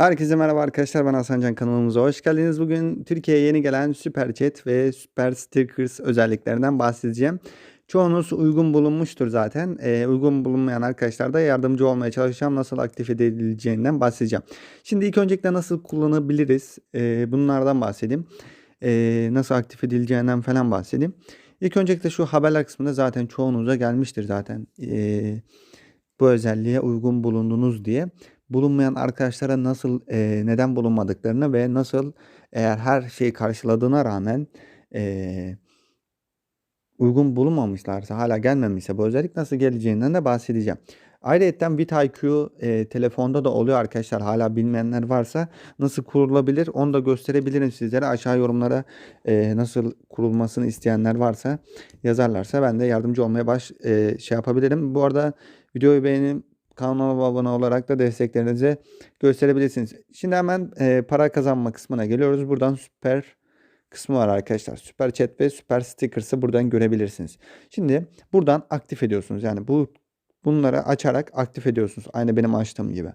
Herkese merhaba arkadaşlar ben Hasan Can kanalımıza hoş geldiniz. Bugün Türkiye'ye yeni gelen Super Chat ve Super Stickers özelliklerinden bahsedeceğim. Çoğunuz uygun bulunmuştur zaten. Ee, uygun bulunmayan arkadaşlar da yardımcı olmaya çalışacağım. Nasıl aktif edileceğinden bahsedeceğim. Şimdi ilk öncelikle nasıl kullanabiliriz? Ee, bunlardan bahsedeyim. Ee, nasıl aktif edileceğinden falan bahsedeyim. İlk öncelikle şu haberler kısmında zaten çoğunuza gelmiştir zaten. Ee, bu özelliğe uygun bulundunuz diye bulunmayan arkadaşlara nasıl e, neden bulunmadıklarını ve nasıl eğer her şeyi karşıladığına rağmen e, uygun bulunmamışlarsa hala gelmemişse bu özellik nasıl geleceğinden de bahsedeceğim. Ayrıca VidIQ e, telefonda da oluyor arkadaşlar. Hala bilmeyenler varsa nasıl kurulabilir onu da gösterebilirim sizlere. Aşağı yorumlara e, nasıl kurulmasını isteyenler varsa yazarlarsa ben de yardımcı olmaya baş e, şey yapabilirim. Bu arada videoyu beğenip kanalıma abone olarak da desteklerinizi gösterebilirsiniz. Şimdi hemen e, para kazanma kısmına geliyoruz. Buradan süper kısmı var arkadaşlar. Süper chat ve süper stickers'ı buradan görebilirsiniz. Şimdi buradan aktif ediyorsunuz. Yani bu bunları açarak aktif ediyorsunuz. Aynı benim açtığım gibi.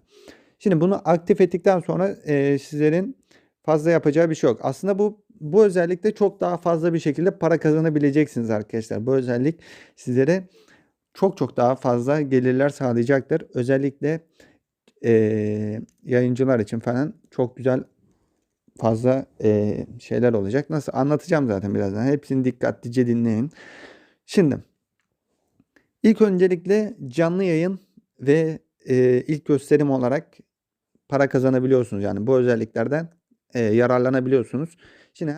Şimdi bunu aktif ettikten sonra e, sizlerin fazla yapacağı bir şey yok. Aslında bu bu özellikle çok daha fazla bir şekilde para kazanabileceksiniz arkadaşlar. Bu özellik sizlere çok çok daha fazla gelirler sağlayacaktır. Özellikle e, yayıncılar için falan çok güzel fazla e, şeyler olacak. Nasıl anlatacağım zaten birazdan. Hepsini dikkatlice dinleyin. Şimdi ilk öncelikle canlı yayın ve e, ilk gösterim olarak para kazanabiliyorsunuz. Yani bu özelliklerden e, yararlanabiliyorsunuz. Şimdi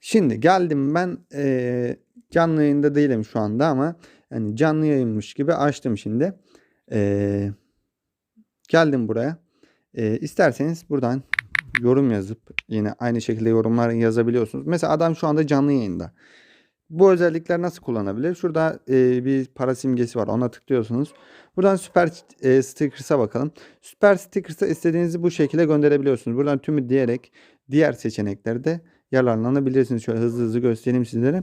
şimdi geldim ben e, canlı yayında değilim şu anda ama yani canlı yayınmış gibi açtım şimdi. Ee, geldim buraya. Ee, isterseniz buradan yorum yazıp yine aynı şekilde yorumlar yazabiliyorsunuz. Mesela adam şu anda canlı yayında. Bu özellikler nasıl kullanabilir? Şurada e, bir para simgesi var. Ona tıklıyorsunuz. Buradan Süper e, Stickers'a bakalım. Süper Stickers'a istediğinizi bu şekilde gönderebiliyorsunuz. Buradan tümü diyerek diğer seçeneklerde yararlanabilirsiniz. Şöyle hızlı hızlı göstereyim sizlere.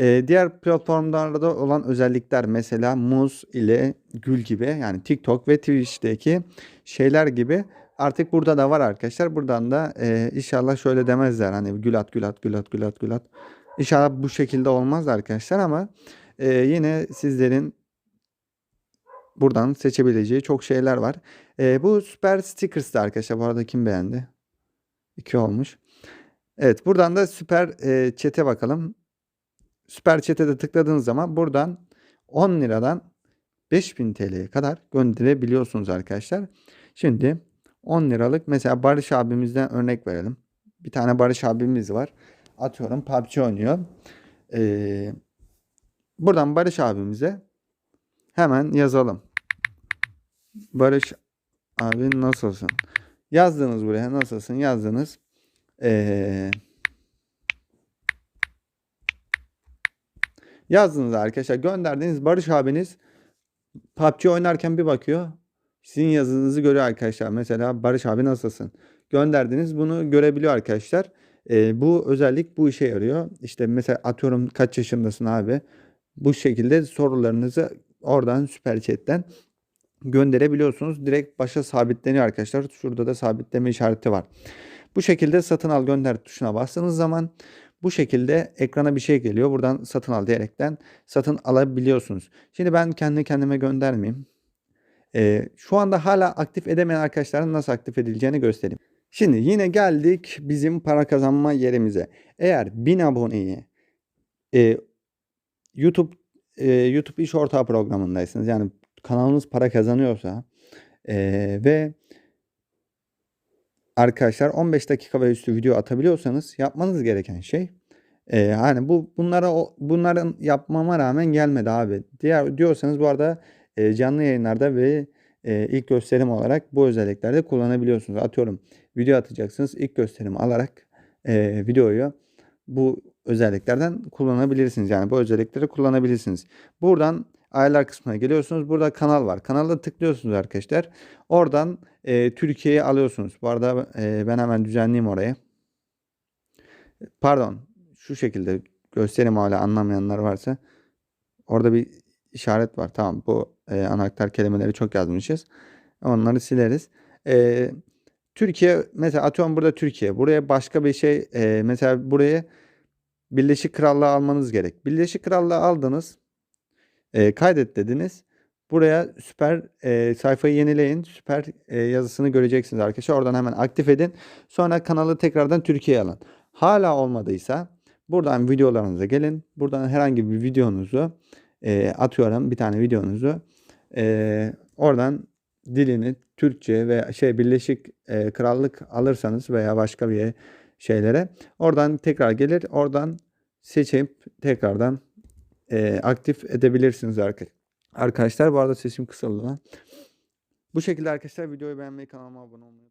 Ee, diğer platformlarda olan özellikler mesela Muz ile Gül gibi yani TikTok ve Twitch'teki şeyler gibi artık burada da var arkadaşlar. Buradan da e, inşallah şöyle demezler hani gül at gül at gül at gül at gül at. İnşallah bu şekilde olmaz arkadaşlar ama e, yine sizlerin buradan seçebileceği çok şeyler var. E, bu süper stickers'tı arkadaşlar. Bu arada kim beğendi? 2 olmuş. Evet buradan da süper e, chat'e bakalım. Süper Chat'e de tıkladığınız zaman buradan 10 liradan 5000 TL'ye kadar gönderebiliyorsunuz arkadaşlar. Şimdi 10 liralık mesela Barış abimizden örnek verelim. Bir tane Barış abimiz var. Atıyorum PUBG oynuyor. Ee, buradan Barış abimize hemen yazalım. Barış abi nasılsın? Yazdınız buraya nasılsın yazdınız. Eee Yazdınız arkadaşlar. Gönderdiğiniz Barış abiniz PUBG oynarken bir bakıyor. Sizin yazınızı görüyor arkadaşlar. Mesela Barış abi nasılsın? Gönderdiniz bunu görebiliyor arkadaşlar. Ee, bu özellik bu işe yarıyor. İşte mesela atıyorum kaç yaşındasın abi? Bu şekilde sorularınızı oradan süper chatten gönderebiliyorsunuz. Direkt başa sabitleniyor arkadaşlar. Şurada da sabitleme işareti var. Bu şekilde satın al gönder tuşuna bastığınız zaman bu şekilde ekrana bir şey geliyor. Buradan satın al diyerekten satın alabiliyorsunuz. Şimdi ben kendi kendime göndermeyeyim. Ee, şu anda hala aktif edemeyen arkadaşların nasıl aktif edileceğini göstereyim. Şimdi yine geldik bizim para kazanma yerimize. Eğer 1000 aboneyi e, YouTube e, YouTube iş ortağı programındaysınız. Yani kanalınız para kazanıyorsa e, ve arkadaşlar 15 dakika ve üstü video atabiliyorsanız yapmanız gereken şey e, hani bu bunlara bunların yapmama rağmen gelmedi abi. Diğer diyorsanız bu arada e, canlı yayınlarda ve e, ilk gösterim olarak bu özelliklerde kullanabiliyorsunuz. Atıyorum video atacaksınız ilk gösterim alarak e, videoyu bu özelliklerden kullanabilirsiniz. Yani bu özellikleri kullanabilirsiniz. Buradan ayarlar kısmına geliyorsunuz. Burada kanal var. Kanalda tıklıyorsunuz arkadaşlar. Oradan e, Türkiye'yi alıyorsunuz. Bu arada e, ben hemen düzenleyeyim orayı. Pardon. Şu şekilde göstereyim hala anlamayanlar varsa. Orada bir işaret var. Tamam bu e, anahtar kelimeleri çok yazmışız. Onları sileriz. E, Türkiye mesela atıyorum burada Türkiye. Buraya başka bir şey e, mesela buraya Birleşik Krallığı almanız gerek. Birleşik Krallığı aldınız. E, kaydet dediniz. Buraya süper e, sayfayı yenileyin. Süper e, yazısını göreceksiniz arkadaşlar. Oradan hemen aktif edin. Sonra kanalı tekrardan Türkiye'ye alın. Hala olmadıysa buradan videolarınıza gelin. Buradan herhangi bir videonuzu e, atıyorum. Bir tane videonuzu e, oradan dilini Türkçe ve şey Birleşik e, Krallık alırsanız veya başka bir şeylere oradan tekrar gelir. Oradan seçip tekrardan e, aktif edebilirsiniz arkadaşlar. Bu arada sesim kısıldı lan. Bu şekilde arkadaşlar videoyu beğenmeyi kanalıma abone olmayı